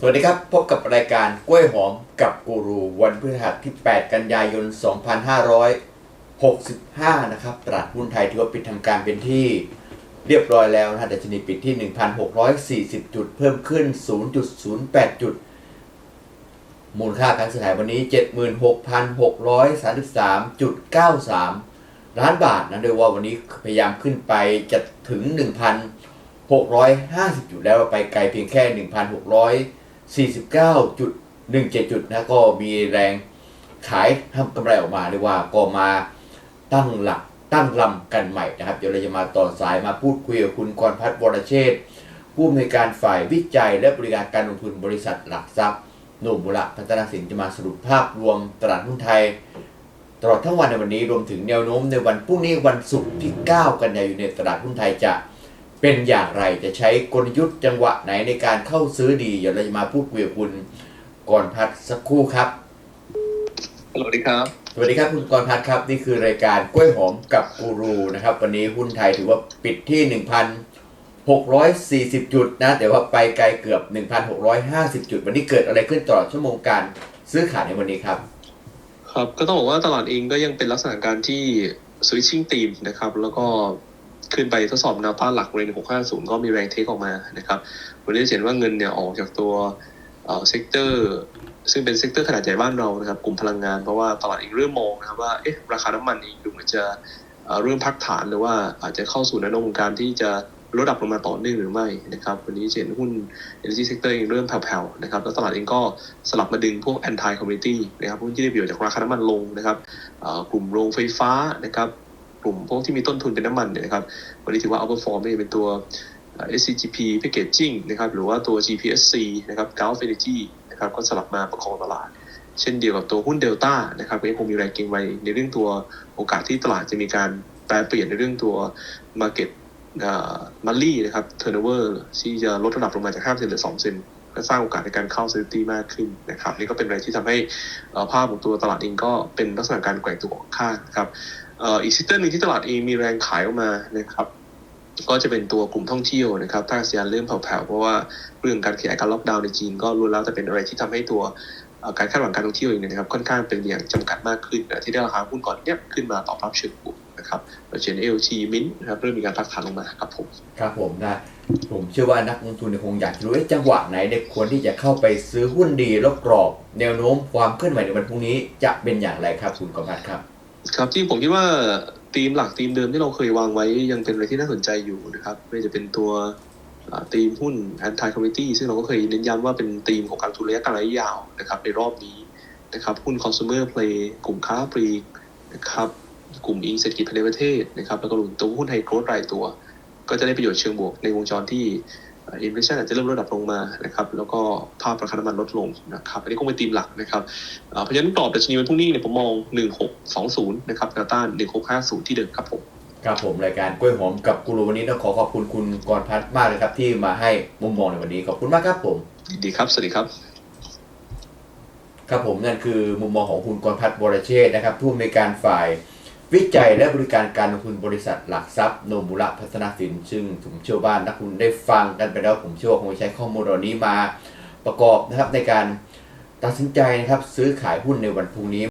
สวัสดีครับ พบกับรายการกล้วยหอมกับกูรูวันพฤหัสที่ 8 กันยายน 2565 นะครับตลาดหุ้นไทยถือว่าปิดทำการเป็นที่เรียบร้อยแล้วนะดัชนีปิดที่ 1,640 จุด เพิ่มขึ้น 0.08 จุด มูลค่าการซื้อขายวันนี้ 76,633.93 ล้านบาทนะโดยว่าวันนี้พยายามขึ้นไปจะถึง 1,650 จุดแล้วไปไกลเพียงแค่ 1,649.17 จุดนะก็มีแรงขายทำกำไรออกมาเรียกว่าก็มาตั้งหลักตั้งลำกันใหม่นะครับ เดี๋ยวเราจะมาต่อสายมาพูดคุยกับคุณกรพัฒน์วรเชษฐ์ผู้อำนวยการฝ่ายวิจัยและบริการการลงทุนบริษัทหลักทรัพย์หนุ่มบุระพัฒนาสินจะมาสรุปภาพรวมตลาดหุ้นไทย ตลอดทั้งวันในวันนี้รวมถึงแนวโน้มในวันพรุ่งนี้วันศุกร์ที่ 9 กันยายนในตลาดหุ้นไทยจะเป็นอย่างไรจะใช้กลยุทธ์จังหวะไหนในการเข้าซื้อดีเดี๋ยวเราจะมาพูดคุยกับคุณกรพัฒน์สักครู่ครับสวัสดีครับสวัสดีครับคุณกรพัฒน์ครับนี่คือรายการกล้วยหอมกับกูรูนะครับ วันนี้หุ้นไทยถือว่าปิดที่ 1,640 จุดนะแต่ว่าไปไกลเกือบ 1,650 จุด วันนี้เกิดอะไรขึ้นตลอดชั่วโมงการซื้อขายในวันนี้ครับ ครับก็ต้องบอกว่าตลาดเองก็ยังเป็นลักษณะการที่ switching theme นะครับ แล้วก็ขึ้นไปทดสอบแนวต้านหลักเรน650 ก็มีแรงเทคออกมานะครับวันนี้เห็นว่าเงินเนี่ยออกจากตัวเอ่อเซกเตอร์ซึ่งเป็นเซกเตอร์ขนาดใหญ่บ้านเรานะครับ กลุ่มพลังงานเพราะว่าตลาดเองเริ่มมองนะครับว่าเอ๊ะราคาน้ำมันเองดูเหมือนจะเริ่มพักฐานหรือว่าอาจจะเข้าสู่แนวโน้มการที่จะ ลดดับลงมาต่อเนื่องหรือไม่นะครับวันนี้เห็นหุ้น energy sector เองเริ่มแผ่วๆนะครับแล้วตลาดเองก็สลับมาดึงพวก anti commodity นะครับหุ้นที่ได้ประโยชน์จากราคาน้ำมันลงนะครับกลุ่มโรงไฟฟ้านะครับกลุ่มพวกที่มีต้นทุนเป็นน้ำมันเนี่ยนะครับวันนี้ถือว่า outperform ไม่ว่เป็นตัว SCGP packaging นะครับหรือว่าตัว GPSC นะครับ Gulf Energy นะครับก็สลับมาประคองตลาด เช่นเดียวกับตัวหุ้นเดลต้านะครับก็ยังคงมีแรงเก็งไว้ในเรื่องตัวโอกาสที่ตลาดจะมีการแปลเปลี่ยนในเรื่องตัว market มัลลี่นะครับ turnover ที่จะลดระดับลงมาจาก5เซนเหลือ2เซนก็สร้างโอกาสในการเข้า safety มากขึ้นนะครับ นี่ก็เป็นอะไรที่ทำให้ภาพของตัวตลาดเองก็เป็นลักษณะการแกว่งตัวออกข้างครับอีกซิสเตอร์หนึ่งที่ตลาดเองมีแรงขายออกมานะครับก็จะเป็นตัวกลุ่มท่องเที่ยวนะครับท่าอากาศยานเริ่มแผ่วๆเพราะว่าเรื่องการขยายการล็อกดาวน์ในจีนก็ล้วนแล้วแต่เป็นอะไรที่ทำให้ตัวการคาดหวังการท่องเที่ยวเองนยนะครับค่อนข้างเป็นอย่างจำกัดมากขึ้นที่ได้ราคาหุ้นก่อนเนี้ยขึ้นมาตอบรับเชิงบวก นะครับเราจะเห็น LT Mint นะครับเริ่มมีการพักฐานลงมาครับผมครับผมนะผมเชื่อว่านักลงทุนเนี่ยคงอยากรู้ว่าจังหวะไหนเด็กควรที่จะเข้าไปซื้อหุ้นดีแล้วกรอบ แนวโน้มความเคลื่อนไหวในวันพรุ่งนี้จะเป็นอย่างไรครับคุณกรพัฒน์ครับ ครับที่ผมคิดว่าธีมหลักธีมเดิมที่เราเคยวางไว้ยังเป็นอะไรที่น่าสนใจอยู่นะครับไม่ว่าจะเป็นตัวอ่าธีมหุ้น anti commodity ซึ่งเราก็เคยเน้นย้ำว่าเป็นธีมของการลงทุนระยะกลางระยะยาวนะครับในรอบนี้นะครับหุ้น consumer play กลุ่มค้าปลีกนะครับ กลุ่มอิงเศรษฐกิจภายในประเทศนะครับแล้วก็รวมตัวหุ้นไฮโกรดรายตัว ก็จะได้ประโยชน์เชิงบวกในวงจรที่อินเฟลชันอาจจะเริ่มลดระดับลงมานะครับแล้วก็ภาพราคาน้ำมันลดลงนะครับอันนี้คงเป็นธีมหลักนะครับอ่าเพราะฉะนั้นกรอบดัชนีวันพรุ่งนี้เนี่ยผมมอง 1620 นะครับแนวต้าน 1650 ที่เดิมครับผมครับผมรายการกล้วยหอมกับกูรูวันนี้ต้องขอขอบคุณคุณกรพัฒน์มากเลยครับ ที่มาให้มุมมองในวันนี้ขอบคุณมากครับผมยินดีครับ สวัสดีครับ ครับผมนั่นคือมุมมองของคุณกรพัฒน์วรเชษฐ์นะครับผู้อำนวยการฝ่าย วิจัยและบริการการลงทุนบริษัทหลักทรัพย์โนบุระพัฒนาสินซึ่งผมเชื่อว่านักลงทุนได้ฟังกันไปแล้วผมเชื่อว่าคงใช้ข้อมูลเหล่านี้มาประกอบนะครับในการตัดสินใจนะครับซื้อขายหุ้นในวันพรุ่งนี้